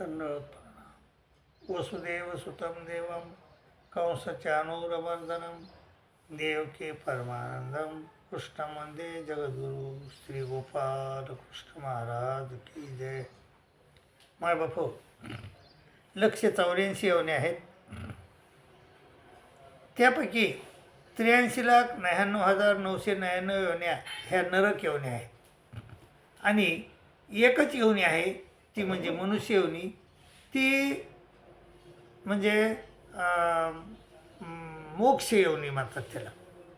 दंडवत वसुदेव सुतम देवम कंसचानूरमर्दनम देवके परमानंदम कृष्ण वंदे जगद्गुरु श्री गोपाल कृष्ण महाराज की जय। माय बापू लक्षे चौऱ्याऐंशी येवणे आहेत। त्यापैकी त्र्याऐंशी लाख नव्याण्णव हजार नऊशे नव्याण्णव येवण्या ह्या नरक योन्या आहेत. आणि एकच योनी आहे ती म्हणजे मनुष्य योनी. ती म्हणजे मोक्ष येवनी म्हणतात त्याला.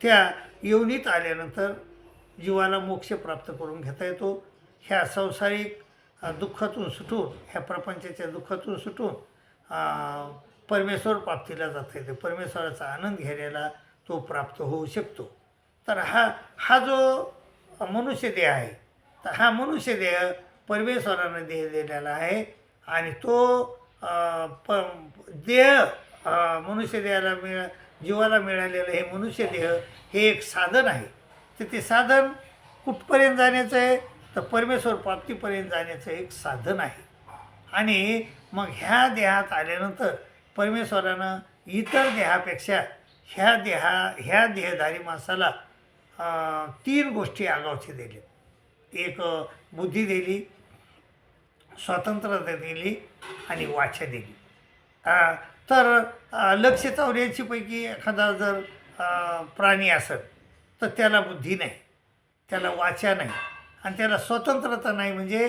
त्या येवनीत आल्यानंतर जीवाला मोक्ष प्राप्त करून घेता येतो. ह्या संसारिक दुःखातून सुटून ह्या प्रपंचाच्या दुःखातून सुटून परमेश्वर प्राप्तीला जाता येते. परमेश्वराचा आनंद घेण्याला तो प्राप्त होऊ शकतो. तर हा हा जो मनुष्य देह आहे तर हा मनुष्य देह परमेश्वरानं देह दिलेला आहे. आणि तो प देह मनुष्य देहाला मिळा जीवाला मिळालेलं हे मनुष्य देह हे एक साधन आहे. तर ते साधन कुठपर्यंत जाण्याचं आहे? तर परमेश्वर प्राप्तीपर्यंत जाण्याचं एक साधन आहे. आणि मग ह्या देहात आल्यानंतर परमेश्वरानं इतर देहापेक्षा ह्या देहा ह्या देहधारी माणसाला तीन गोष्टी आगावचे दिले एक बुद्धी दिली स्वातंत्र्यता दिली आणि वाचा दिली. तर लक्ष चौऱ्याऐंशीपैकी एखादा जर प्राणी असत तर त्याला बुद्धी नाही त्याला वाचा नाही आणि त्याला स्वतंत्रता नाही म्हणजे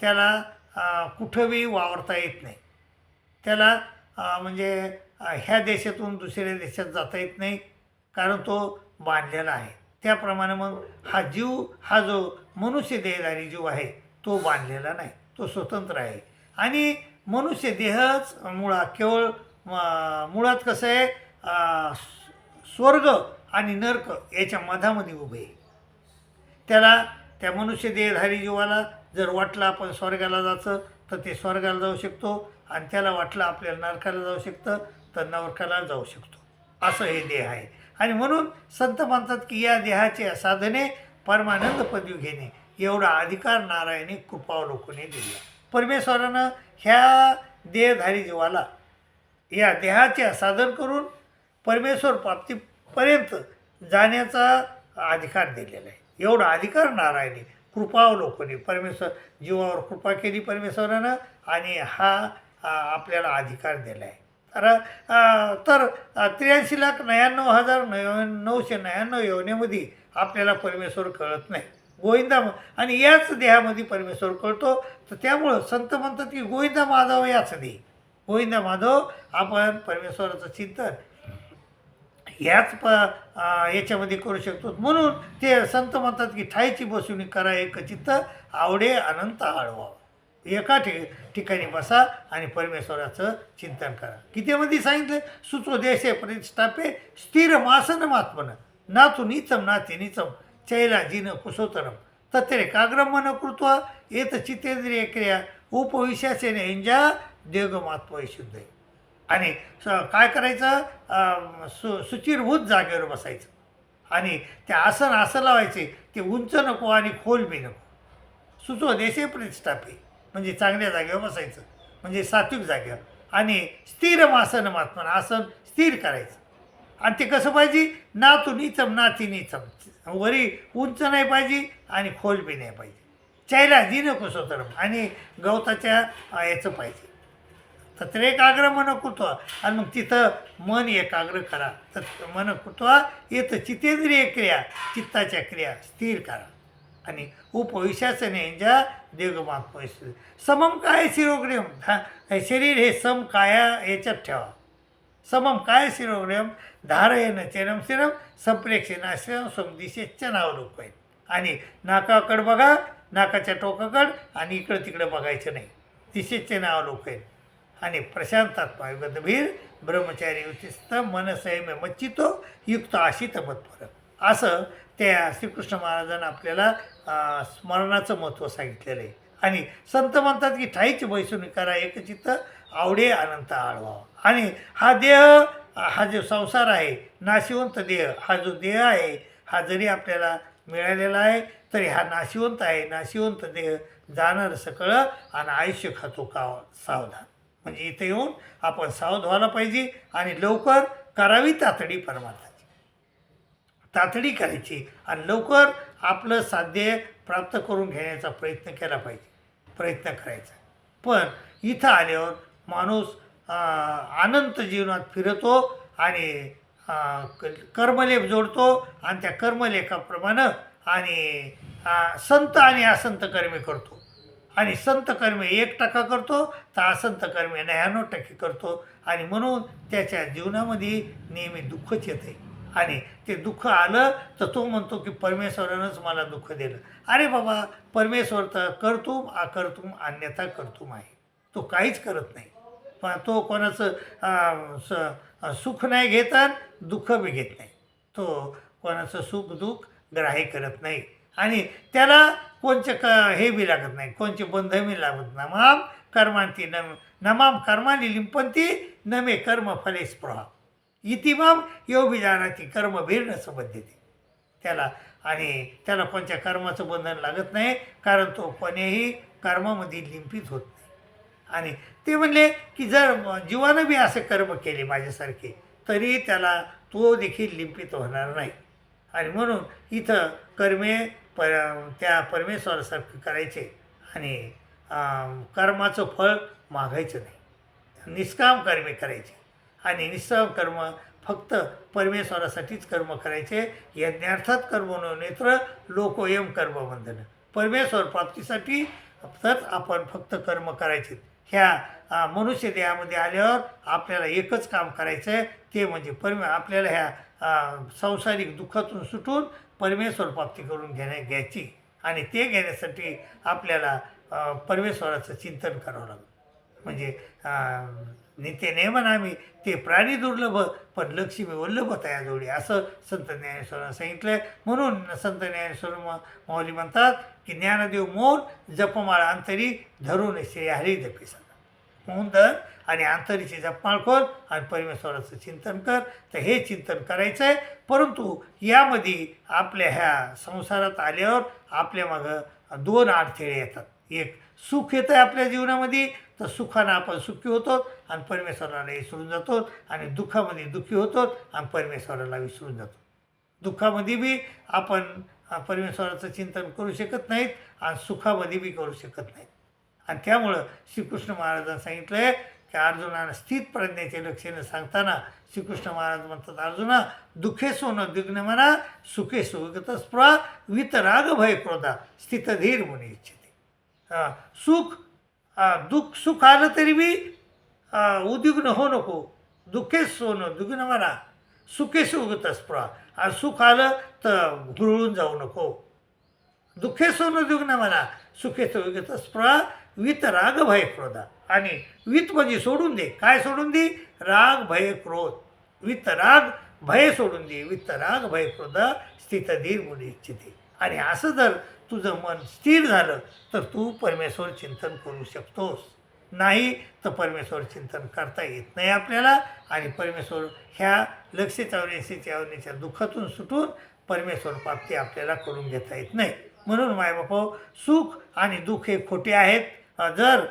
त्याला कुठंही वावरता येत नाही. त्याला म्हणजे ह्या देशातून दुसऱ्या देशात जाता येत नाही कारण तो बांधलेला आहे. त्याप्रमाणे मग हा जीव हा जो मनुष्य देहधारी जीव आहे तो बांधलेला नाही. तो स्वतंत्र आहे. आणि मनुष्य देहच मुळात केवळ मुळात कसं आहे स्वर्ग आणि नर्क याच्या मधामध्ये उभे आहे. त्याला त्या मनुष्य देहधारी जीवाला जर वाटलं आपण स्वर्गाला जायचं तर ते स्वर्गाला जाऊ शकतो आणि त्याला वाटलं आपल्याला नरकाला जाऊ शकतं तर नरकाला जाऊ शकतो. असं हे देह आहे. आणि म्हणून संत म्हणतात की या देहाचे साधने परमानंद पदवी घेणे. एवढा अधिकार नारायणी कृपावलोकने दिला. परमेश्वरानं ह्या देहधारी जीवाला या देहाचे साधन करून परमेश्वर प्राप्तीपर्यंत जाण्याचा अधिकार दिलेला आहे. एवढा अधिकार नारायणे कृपावलोकने परमेश्वर जीवावर कृपा केली परमेश्वरानं आणि हा आपल्याला अधिकार दिला आहे तर तर त्र्याऐंशी लाख नव्याण्णव हजार नव्या नऊशे नव्याण्णव योजनेमध्ये आपल्याला परमेश्वर कळत नाही. गोविंदा आणि याच देहामध्ये परमेश्वर कळतो. तर त्यामुळं संत म्हणतात की गोविंदा माधव याच देह गोविंदा माधव आपण परमेश्वराचं चिंतन याच प याच्यामध्ये करू शकतो. म्हणून ते संत म्हणतात की ठायची बसून करा एक चित्त आवडे अनंत आळवा. एका ठि ठिकाणी बसा आणि परमेश्वराचं चिंतन करा. कितीमध्ये सांगितलं सुचो देशे प्रतिष्ठापे स्थिर मासन मात्मन नातू नीचम नाते नीचम कुसोतरम। जिन कुशोतरम कृत्वा येत चितेंद्रिय क्रिया उपविशाचे नेंजा देवगमात्म शुद्ध। आहे आणि स- काय करायचं? सु सुचिरभूत जागेवर बसायचं. आणि ते आसन असं लावायचे ते उंच नको आणि खोल बी नको. सुचो देशे प्रतिष्ठापे म्हणजे चांगल्या जागेवर बसायचं म्हणजे सात्विक जागेवर. आणि स्थिर आसन मात्मन आसन स्थिर करायचं. आणि ते कसं पाहिजे? नातू नीचम नाती नीचम वरी उंच नाही पाहिजे आणि खोल बी नाही पाहिजे. चायला जी नको स्वतरम आणि गवताच्या याचं पाहिजे. तर एकाग्र मन कुतवा आणि मग तिथं मन एकाग्र करा. तर मन कुतवा येतं चितेंद्रिय क्रिया चित्ताच्या क्रिया स्थिर करा. आणि उपविशाचं नेंजा देवगमात समम काय शिरोग्रेम हा शरीर हे सम काया याच्यात ठेवा. समम काय शिरोग्रम धारयन चेनम शिरम संप्रेक्षणाश्रम समदिशेच्च नावलोक आहेत आणि नाकाकड बघा नाकाच्या टोकाकड आणि इकडं तिकडं बघायचं नाही. दिशेचे नावलोक आहेत आणि प्रशांतात्मा गदभीर ब्रह्मचारी उचिस्त मन संयम मच्चितो युक्त आशित मत्पर. असं त्या श्रीकृष्ण महाराजांना आपल्याला स्मरणाचं महत्त्व सांगितलेलं आहे. आणि संत म्हणतात की ठाईची बैसुनी करा एकचित्त आवडे अनंत आळवा. आणि हा देह हा जो संसार आहे नाशिवंत देह हा जो देह आहे हा जरी आपल्याला मिळालेला आहे तरी हा नाशिवंत आहे. नाशिवंत देह जाणार सकळं आणि आयुष्य खातो का सावधान. म्हणजे इथे येऊन आपण सावध व्हायला पाहिजे आणि लवकर करावी तातडी परमार्थाची. तातडी करायची आणि लवकर आपलं साध्य प्राप्त करून घेण्याचा प्रयत्न केला पाहिजे. प्रयत्न करायचा. पण इथं आल्यावर माणूस अनंत जीवनात फिरतो आणि कर्मलेप जोडतो आणि त्या कर्मलेखाप्रमाणे आणि संत आणि असंत कर्मे करतो. आणि संत कर्मे एक टक्का करतो तर असंत कर्मे नव्याण्णव टक्के करतो. आणि म्हणून त्याच्या जीवनामध्ये नेहमी दुःखच येते आणि ते दुःख आलं तर तो म्हणतो की परमेश्वरानंच मला दुःख दिलं. अरे बाबा परमेश्वर तर करतुम अकर्तुम अन्यथा करतुम आहे. तो काहीच करत नाही. तो कोणाचं स- सुख नाही घेत दुःख बी घेत नाही. तो कोणाचं सुख दुःख ग्राही करत नाही. आणि त्याला कोणचे क हे बी लागत नाही कोणचे बंध बी लागत नमाम कर्मांती नम नमाम कर्माने लिंपंती नमे कर्म फले स्पृहा. इतिमाम यो कर्म भीर्ण संबंधित त्याला आणि त्याला कोणत्या कर्माचं बंधन लागत नाही कारण तो कोणीही कर्मामध्ये लिंपित होत नाही. आणि ते म्हणले की जर जीवानं बी असे कर्म केले माझ्यासारखे तरी त्याला तो देखील लिंपित होणार नाही. आणि म्हणून इथं कर्मे पर त्या परमेश्वरासारखं करायचे आणि कर्माचं फळ मागायचं नाही. निष्काम कर्मे करायचे. आणि निष्काम कर्म फक्त परमेश्वरासाठीच कर्म करायचे. यज्ञार्थात कर्म नेत्र लोकोयम कर्म बंधनं परमेश्वर प्राप्तीसाठी तर आपण फक्त कर्म करायचे. ह्या मनुष्य देहामध्ये आल्यावर आपल्याला एकच काम करायचं आहे ते म्हणजे परमे आपल्याला ह्या संसारिक दुःखातून सुटून परमेश्वर प्राप्ती करून घेण्या घ्यायची. आणि ते घेण्यासाठी आपल्याला परमेश्वराचं चिंतन करावं लागतं म्हणजे अं, नित्य नेमन आम्ही ते प्राणी दुर्लभ पण लक्ष्मी वल्लभ तया जोडी. असं संत ज्ञानेश्वरांनी सांगितलं आहे म्हणून संत ज्ञानेश्वर माऊली म्हणतात की ज्ञानदेव मौन जपमाळा अंतरी धरून श्री हरी जपी सदा. मौन आणि अंतरीची जपमाळ कर आणि परमेश्वराचं चिंतन कर. तर हे चिंतन करायचं आहे परंतु यामध्ये आपल्या ह्या संसारात आल्यावर आपल्या मागं दोन अडथळे येतात. एक सुख येतं आहे आपल्या जीवनामध्ये तर सुखानं आपण सुखी होतो आणि परमेश्वराला विसरून जातो आणि दुःखामध्ये दुःखी होतो आणि परमेश्वराला विसरून जातो. दुःखामध्ये बी आपण परमेश्वराचं चिंतन करू शकत नाहीत आणि सुखामध्ये बी करू शकत नाहीत. आणि त्यामुळं श्रीकृष्ण महाराजांनी सांगितलं आहे की अर्जुनानं स्थित प्रज्ञेचे लक्षणे सांगताना श्रीकृष्ण महाराज म्हणतात अर्जुना दुःखे सोनं दिग्न म्हणा सुखे सुगत स्प्रा वितराग भय क्रोधा स्थितधीर म्हणू इच्छिते. सुख दुःख सुख आलं तरी बी उद्विग्न हो नको. दुःखे सोनं दुग्न म्हणा. सुखेच उगतच प्रा. आणि सुख आलं तर हुरळून जाऊ नको. दुःखे सोनं दुग्न म्हणा. सुखेच उगतच प्रा. वित राग भय क्रोधा. आणि वित म्हणजे सोडून दे. काय सोडून दे? राग भय क्रोध. वित राग भय सोडून दे. वित्त राग भय क्रोध. स्थित धीर मुली इच्छिते आणि असं जर तुझं मन स्थिर झालं तर तू परमेश्वर चिंतन करू शकतोस. नाही तर परमेश्वर चिंतन करता येत नाही आपल्याला आणि परमेश्वर ह्या लक्ष चावण्याशी चावण्याच्या दुःखातून सुटून परमेश्वर प्राप्ती आपल्याला करून घेता येत नाही. म्हणून मायबापा सुख आणि दुःख हे खोटे आहेत. जर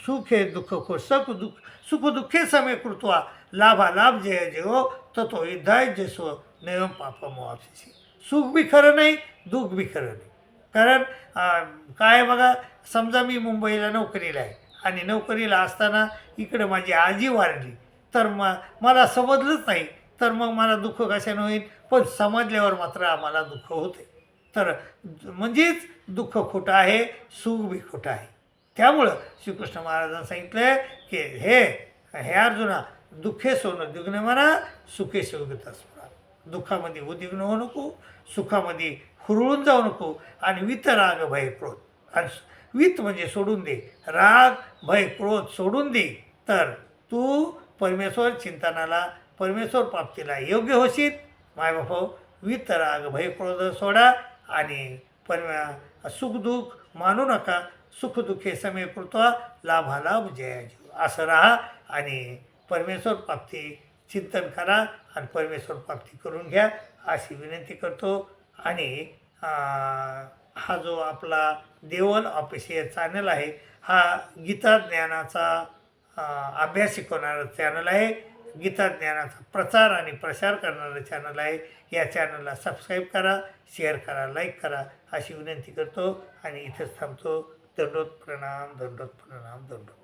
सुख हे दुःख खो सख दुःख सुख दुःखे समे कृत्वा लाभालाभ जय जयो हो, ततो युद्धाय जसो नयम पाप मोहाशी सुख बी खरं नाही दुःख बी खरं नाही. कारण काय बघा समजा मी मुंबईला नोकरीला आहे आणि नोकरीला असताना इकडं माझी आजी वारली तर म मला समजलंच नाही तर मग मला दुःख कशानं होईल? पण समजल्यावर मात्र आम्हाला दुःख होते. तर म्हणजेच दुःख खोटं आहे सुख बी खोटं आहे. त्यामुळं श्रीकृष्ण महाराजांनी सांगितलं की हे हे अर्जुना दुःखे सोनं दुग्ने म्हणा सुखे सुगत दुःखामध्ये उद्विग्न होऊ नको सुखामध्ये हुरळून जाऊ नको आणि वित राग भय क्रोध. आणि वित म्हणजे सोडून दे. राग भय क्रोध सोडून दे. तर तू परमेश्वर चिंतनाला परमेश्वर प्राप्तीला योग्य होशील. मायबापा वित राग भय क्रोध सोडा आणि परमे सुखदुःख मानू नका. सुखदुःखे समय कृत्वा लाभालाभ जयाजीव असं राहा आणि परमेश्वर प्राप्ती चिंतन करा आणि परमेश्वर प्राप्ती करून घ्या. अशी विनंती करतो. आणि हा जो आपला देवल ऑफिस हे चॅनल आहे हा गीता ज्ञानाचा अभ्यास शिकवणारं चॅनल आहे. गीता ज्ञानाचा प्रचार आणि प्रसार करणारं चॅनल आहे. या चॅनलला सबस्क्राईब करा शेअर करा लाईक करा अशी विनंती करतो. आणि इथेच थांबतो. दंडोत प्रणाम दंडोत प्रणाम दंडोत.